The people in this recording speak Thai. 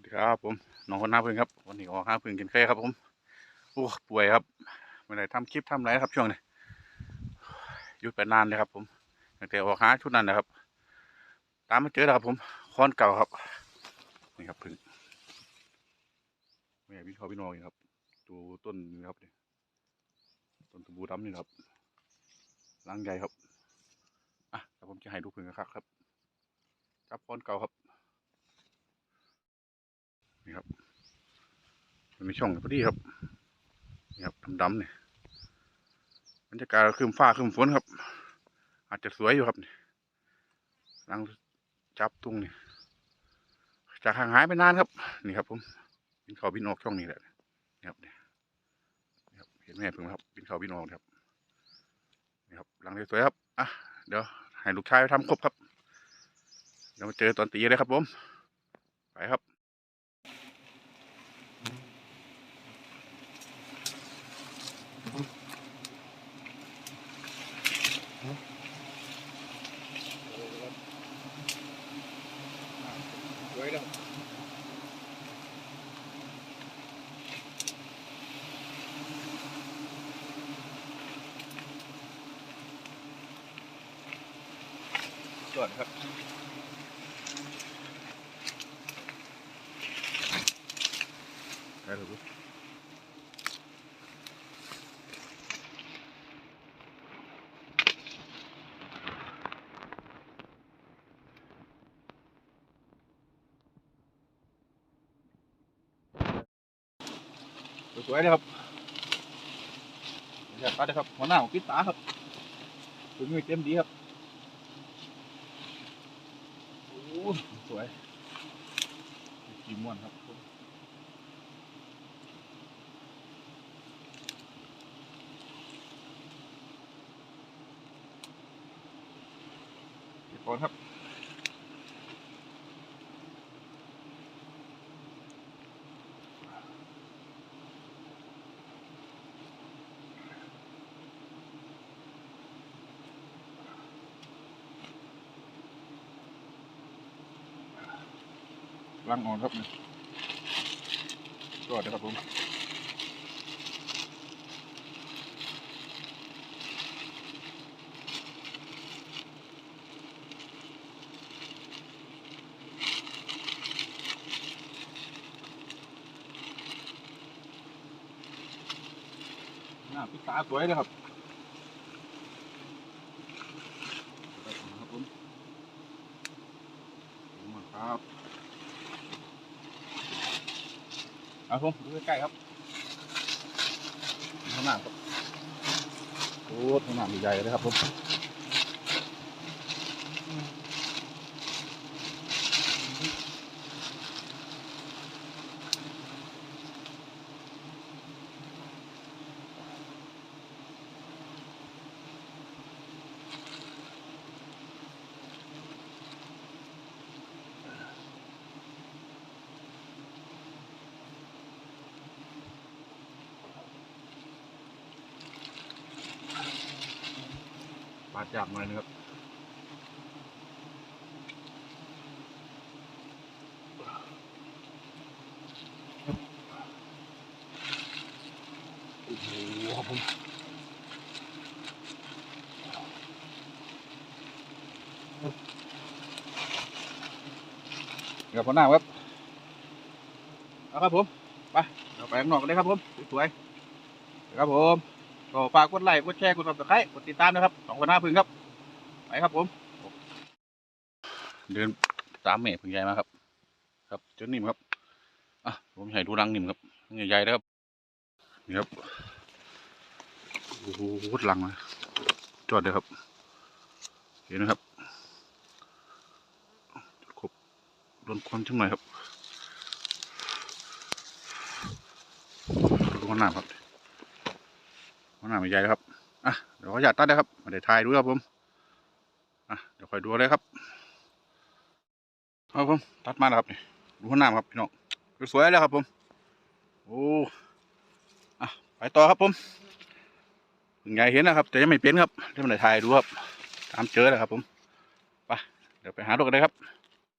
สวัสดีครับผมน้องคนหน้าพึ่งครับวันนี้ออกห้าพึ่งกินไข่ครับผมโอ้ป่วยครับไม่ได้ทำคลิปทำไรครับช่วงนี้หยุดไปนานเลยครับ ผมตั้งแต่ออกหาชุดนั้นนะครับ ตามมาเจอแล้วครับ ผมค้อนเก่าครับนี่ครับพึ่งแม่พี่เขาพี่น้องครับดูต้นนี่ครับต้นตะบูดำนี่ครับรังใหญ่ครับอะแต่ผมจะให้ดูพึ่งนะครับครับจับค้อนเก่าครับ นี่ครับมันมีช่องพอดีครับนี่ครับดำๆเนี่ยบรรยากาศคืมฟ้าคืมฝนครับ อาจจะสวยอยู่ครับนี่ลังจับตุ้งนี่จากห่างหายไปนานครับ นี่ครับผมบินเขาบินออกช่องนี้แหละนี่ครับนี่นี่ครับเห็นแม่เพิ่งครับบินเขาบินออกครับนี่ครับหลังสวยครับอะเดี๋ยวให้ลูกชายไปทำครบครับเดี๋ยวมาเจอตอนตีเลยครับผมไปครับ สวยแล้วจอดครับได้เลย สวยเลยครับเดี๋ยวตัดเลครับหัวหน้าของปิดตาครับถึงมีเต็มดีครับโอ้สวยกีม่วนครับเก็บก่อนครับ ล้างอ่อนครับเนี่ยก็เดี๋ยวครับผมหน้าพิษตาสวยเลยครับครับผมมาครับ เอาผมดูใกล้ๆครับข้างหน้าครับโอ้ข้างหน้าใหญ่เลยครับผมาดจับหน่อยนะครับโอ้โหครับผมเดี๋ยวพอหน้าครับเอาครับผม ไปเราไปข้างนอกกันเลยครับผม สวยๆครับผม ก็ฝากกดไลค์กดแชร์กดติดตามกดติดตามนะครับสองคนหน้าพึ่งครับไปครับผม เดินตามแม่พึ่งใหญ่มาครับ ครับเจ้านิ่มครับอะผมให้ดูรังนิ่มครับใหญ่ๆนะครับนี่ครับโอ้โหรังเลยจอดเลยครับ เห็นไหมครับครบโดนควันช่างหน่อยครับดูข้างหน้าครับ ข้างหน้าไม่ใหญ่แล้วครับอะเดี๋ยวขออยากตัดนะครับมาได้ถ่ายดูครับผมอะเดี๋ยวคอยดูเลยครับครับผมตัดมาแล้วครับนี่ดูข้างหน้าครับพี่น้องสวยแล้วครับผมโอ้อะไปต่อครับผมเพิ่งใหญ่เห็นนะครับแต่ยังไม่เป็นครับที่มันได้ถ่ายดูครับตามเจอแล้วครับผมไปเดี๋ยวไปหาดูกันเลยครับ